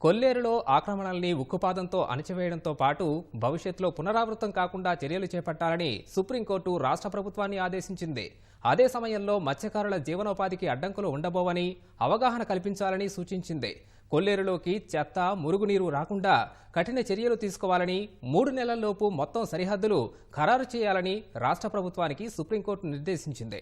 కొల్లేరులో ఆక్రమణల్ని ఉక్కుపాదంతో అణచివేయడంతో పాటు భవిష్యత్తులో పునరావృతం కాకుండా చర్యలు చేపట్టాలని సుప్రీంకోర్టు రాష్ట్ర ప్రభుత్వాన్ని ఆదేశించింది. అదే సమయంలో మత్స్యకారుల జీవనోపాధికి అడ్డంకులు ఉండబోవని అవగాహన కల్పించాలని సూచించింది. కొల్లేరులోకి చెత్త మురుగునీరు రాకుండా కఠిన చర్యలు తీసుకోవాలని మూడు నెలల్లోపు మొత్తం సరిహద్దులు ఖరారు చేయాలని రాష్ట్ర ప్రభుత్వానికి సుప్రీంకోర్టు నిర్దేశించింది.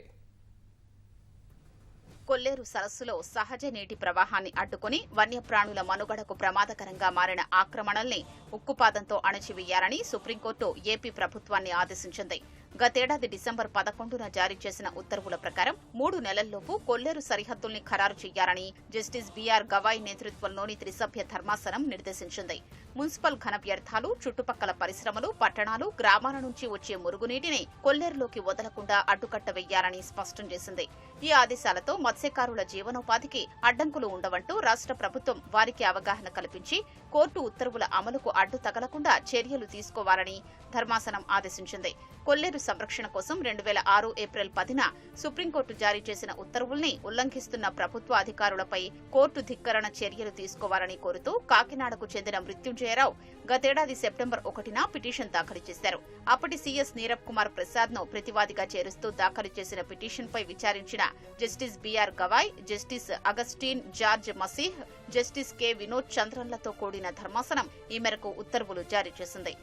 కొల్లేరు సరస్సులో సహజ నీటి ప్రవాహాన్ని అడ్డుకుని వన్యప్రాణుల మనుగడకు ప్రమాదకరంగా మారిన ఆక్రమణల్ని ఉక్కుపాదంతో అణచివేయాలని సుప్రీంకోర్టు ఏపీ ప్రభుత్వాన్ని ఆదేశించింది. గతేడాది డిసెంబర్ పదకొండున జారీ చేసిన ఉత్తర్వుల ప్రకారం మూడు నెలల్లోపు కొల్లేరు సరిహద్దుల్ని ఖరారు చేయాలని జస్టిస్ బీఆర్ గవాయ్ నేతృత్వంలోని త్రిసభ్య ధర్మాసనం నిర్దేశించింది. మున్సిపల్ ఘన వ్యర్థాలు చుట్టుపక్కల పరిశ్రమలు పట్టణాలు గ్రామాల నుంచి వచ్చే మురుగునీటిని కొల్లేరులోకి వదలకుండా అడ్డుకట్ట వెయ్యాలని స్పష్టం చేసింది. ఈ ఆదేశాలతో మత్స్యకారుల జీవనోపాధికి అడ్డంకులు ఉండవంటూ రాష్ట్ర ప్రభుత్వం వారికి అవగాహన కల్పించి కోర్టు ఉత్తర్వుల అమలుకు అడ్డు తగలకుండా చర్యలు తీసుకోవాలని ధర్మాసనం ఆదేశించింది. కొల్లేరు సంరక్షణ కోసం రెండు వేల ఆరు ఏప్రిల్ పదిన సుప్రీంకోర్టు జారీ చేసిన ఉత్తర్వుల్ని ఉల్లంఘిస్తున్న ప్రభుత్వ అధికారులపై కోర్టు ధిక్కరణ చర్యలు తీసుకోవాలని కోరుతూ కాకినాడకు చెందిన విజయరావు గతేడాది సెప్టెంబర్ ఒకటిన పిటిషన్ దాఖలు చేశారు. అప్పటి సీఎస్ నీరబ్ కుమార్ ప్రసాద్ను ప్రతివాదిగా చేరుస్తూ దాఖలు చేసిన పిటిషన్ పై విచారించిన justice B R Gavai justice Augustine George Masih justice K Vinod చంద్రన్లతో కూడిన ధర్మాసనం ఈ మేరకు ఉత్తర్వులు జారీ చేసింది.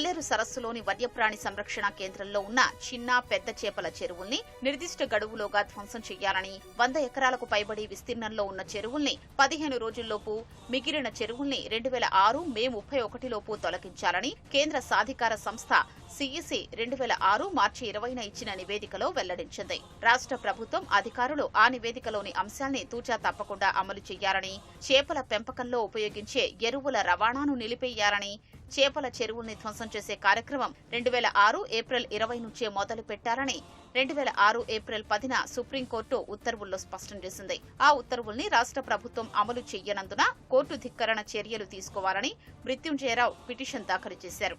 కొల్లేరు సరస్సులోని వన్యప్రాణి సంరక్షణ కేంద్రంలో ఉన్న చిన్న పెద్ద చేపల చెరువుల్ని నిర్దిష్ట గడువులోగా ధ్వంసం చేయాలని వంద ఎకరాలకు పైబడి విస్తీర్ణంలో ఉన్న చెరువుల్ని పదిహేను రోజుల్లోపు మిగిలిన చెరువుల్ని రెండు వేల ఆరు మే ముప్పై ఒకటిలోపు తొలగించాలని కేంద్ర సాధికార సంస్థ సిఇసి రెండు వేల ఆరు మార్చి ఇరవైన ఇచ్చిన నివేదికలో వెల్లడించింది. రాష్ట్ర ప్రభుత్వం అధికారులు ఆ నివేదికలోని అంశాల్ని తూచా తప్పకుండా అమలు చేయాలని చేపల పెంపకంలో ఉపయోగించే ఎరువుల రవాణాను నిలిపేయాలని చేపల చెరువుల్ని ధ్వంసం చేసే కార్యక్రమం రెండు వేల ఆరు ఏప్రిల్ ఇరవై నుంచే మొదలు పెట్టారని రెండు వేల ఆరు ఏప్రిల్ పదిన సుప్రీంకోర్టు ఉత్తర్వుల్లో స్పష్టం చేసింది. ఆ ఉత్తర్వుల్ని రాష్ట్ర ప్రభుత్వం అమలు చేయనందున కోర్టు ధిక్కరణ చర్యలు తీసుకోవాలని మృత్యుంజయరావు పిటిషన్ దాఖలు చేశారు.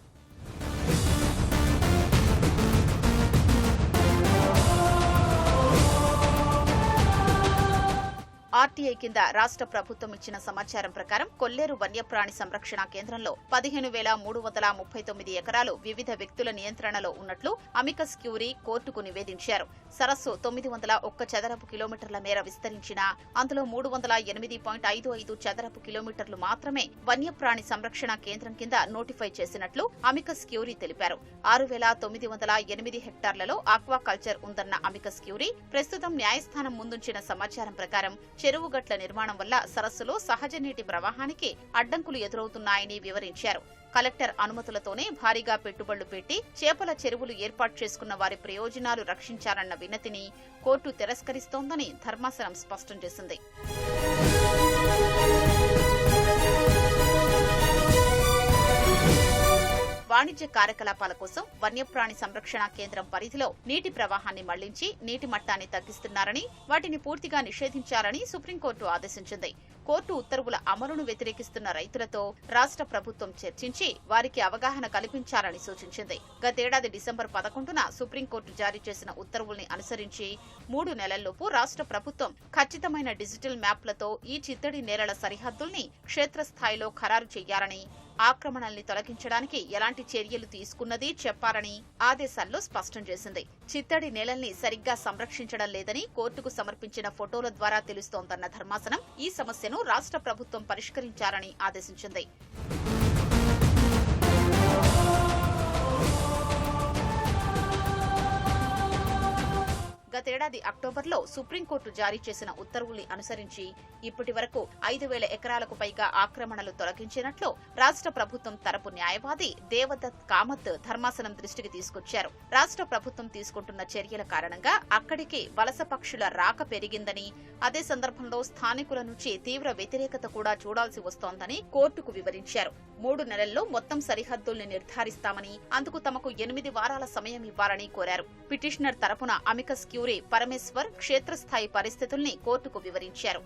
ఆర్టీఐ కింద రాష్ట్ర ప్రభుత్వం ఇచ్చిన సమాచారం ప్రకారం కొల్లేరు వన్యప్రాణి సంరక్షణ కేంద్రంలో పదిహేను వేల మూడు వందల ముప్పై తొమ్మిది ఎకరాలు వివిధ వ్యక్తుల నియంత్రణలో ఉన్నట్లు అమికస్ క్యూరీ కోర్టుకు నివేదించారు. సరస్సు తొమ్మిది వందల ఒక్క చదరపు కిలోమీటర్ల మేర విస్తరించిన అందులో మూడు వందల ఎనిమిది పాయింట్ ఐదు ఐదు చదరపు కిలోమీటర్లు మాత్రమే వన్యప్రాణి సంరక్షణ కేంద్రం కింద నోటిఫై చేసినట్లు అమికస్ క్యూరీ తెలిపారు. ఆరు వేల తొమ్మిది వందల ఎనిమిది హెక్టార్లలో ఆక్వాకల్చర్ ఉందన్న అమికస్ క్యూరీ ప్రస్తుతం న్యాయస్థానం ముందుంచిన సమాచారం ప్రకారం చెరువు గట్ల నిర్మాణం వల్ల సరస్సులో సహజ నీటి ప్రవాహానికి అడ్డంకులు ఎదురవుతున్నాయని వివరించారు. కలెక్టర్ అనుమతులతోనే భారీగా పెట్టుబడులు పెట్టి చేపల చెరువులు ఏర్పాటు చేసుకున్న వారి ప్రయోజనాలు రక్షించాలన్న వినతిని కోర్టు తిరస్కరిస్తోందని ధర్మాసనం స్పష్టం చేసింది. వాణిజ్య కార్యకలాపాల కోసం వన్యప్రాణి సంరక్షణ కేంద్రం పరిధిలో నీటి ప్రవాహాన్ని మళ్ళించి నీటి మట్టాన్ని తగ్గిస్తున్నారని వాటిని పూర్తిగా నిషేధించాలని సుప్రీంకోర్టు ఆదేశించింది. కోర్టు ఉత్తర్వుల అమలును వ్యతిరేకిస్తున్న రైతులతో రాష్ట్ర ప్రభుత్వం చర్చించి వారికి అవగాహన కల్పించాలని సూచించింది. గతేడాది డిసెంబర్ పదకొండున సుప్రీంకోర్టు జారీ చేసిన ఉత్తర్వుల్ని అనుసరించి మూడు నెలల్లోపు రాష్ట్ర ప్రభుత్వం ఖచ్చితమైన డిజిటల్ మ్యాప్లతో ఈ చిత్తడి నేలల సరిహద్దుల్ని క్షేత్రస్థాయిలో ఖరారు చేయాలని ఆక్రమణల్ని తొలగించడానికి ఎలాంటి చర్యలు తీసుకున్నది చెప్పారని ఆదేశాల్లో స్పష్టం చేసింది. చిత్తడి నేలల్ని సరిగ్గా సంరక్షించడం లేదని కోర్టుకు సమర్పించిన ఫోటోల ద్వారా తెలుస్తోందన్న ధర్మాసనం ఈ సమస్యను రాష్ట్ర ప్రభుత్వం పరిష్కరించాలని ఆదేశించింది. గతేడాది అక్టోబర్లో సుప్రీంకోర్టు జారీ చేసిన ఉత్తర్వుల్ని అనుసరించి ఇప్పటి వరకు ఐదు వేల ఎకరాలకు పైగా ఆక్రమణలు తొలగించినట్లు రాష్ట్ర ప్రభుత్వం తరపు న్యాయవాది దేవదత్ కామత్ ధర్మాసనం దృష్టికి తీసుకొచ్చారు. రాష్ట్ర ప్రభుత్వం తీసుకుంటున్న చర్యల కారణంగా అక్కడికి వలస పక్షుల రాక పెరిగిందని అదే సందర్భంలో స్థానికుల నుంచి తీవ్ర వ్యతిరేకత కూడా చూడాల్సి వస్తోందని కోర్టుకు వివరించారు. మూడు నెలల్లో మొత్తం సరిహద్దుల్ని నిర్ధారిస్తామని అందుకు తమకు ఎనిమిది వారాల సమయం ఇవ్వాలని కోరారు. పిటిషనర్ తరపున అమికస్ క్యూరీ పరమేశ్వర్ క్షేత్రస్థాయి పరిస్థితుల్ని కోర్టుకు వివరించారు.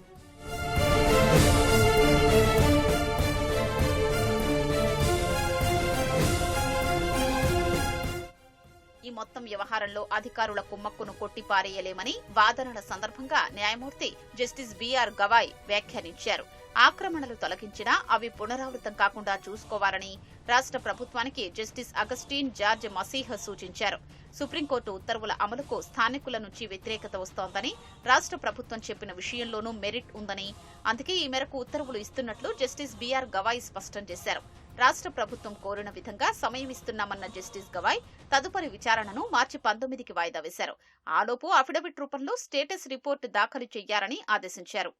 ఈ మొత్తం వ్యవహారంలో అధికారుల కుమ్మక్కును కొట్టిపారేయలేమని వాదనల సందర్భంగా న్యాయమూర్తి జస్టిస్ బిఆర్ గవాయ్ వ్యాఖ్యానించారు. ఆక్రమణలు తొలగించినా అవి పునరావృతం కాకుండా చూసుకోవాలని రాష్ట్ర ప్రభుత్వానికి జస్టిస్ అగస్టీన్ జార్జ్ మసీహ్ సూచించారు. సుప్రీంకోర్టు ఉత్తర్వుల అమలుకు స్థానికుల నుంచి వ్యతిరేకత వస్తోందని రాష్ట్ర ప్రభుత్వం చెప్పిన విషయంలోనూ మెరిట్ ఉందని. అందుకే ఈ మేరకు ఉత్తర్వులు ఇస్తున్నట్లు జస్టిస్ బిఆర్ గవాయ్ స్పష్టం చేశారు. రాష్ట్ర ప్రభుత్వం కోరిన విధంగా సమయం ఇస్తున్నామన్న జస్టిస్ గవాయ్ తదుపరి విచారణను మార్చి పంతొమ్మిదికి వాయిదా వేశారు. ఆలోపు అఫిడవిట్ రూపంలో స్టేటస్ రిపోర్టు దాఖలు చేయాలని ఆదేశించారు.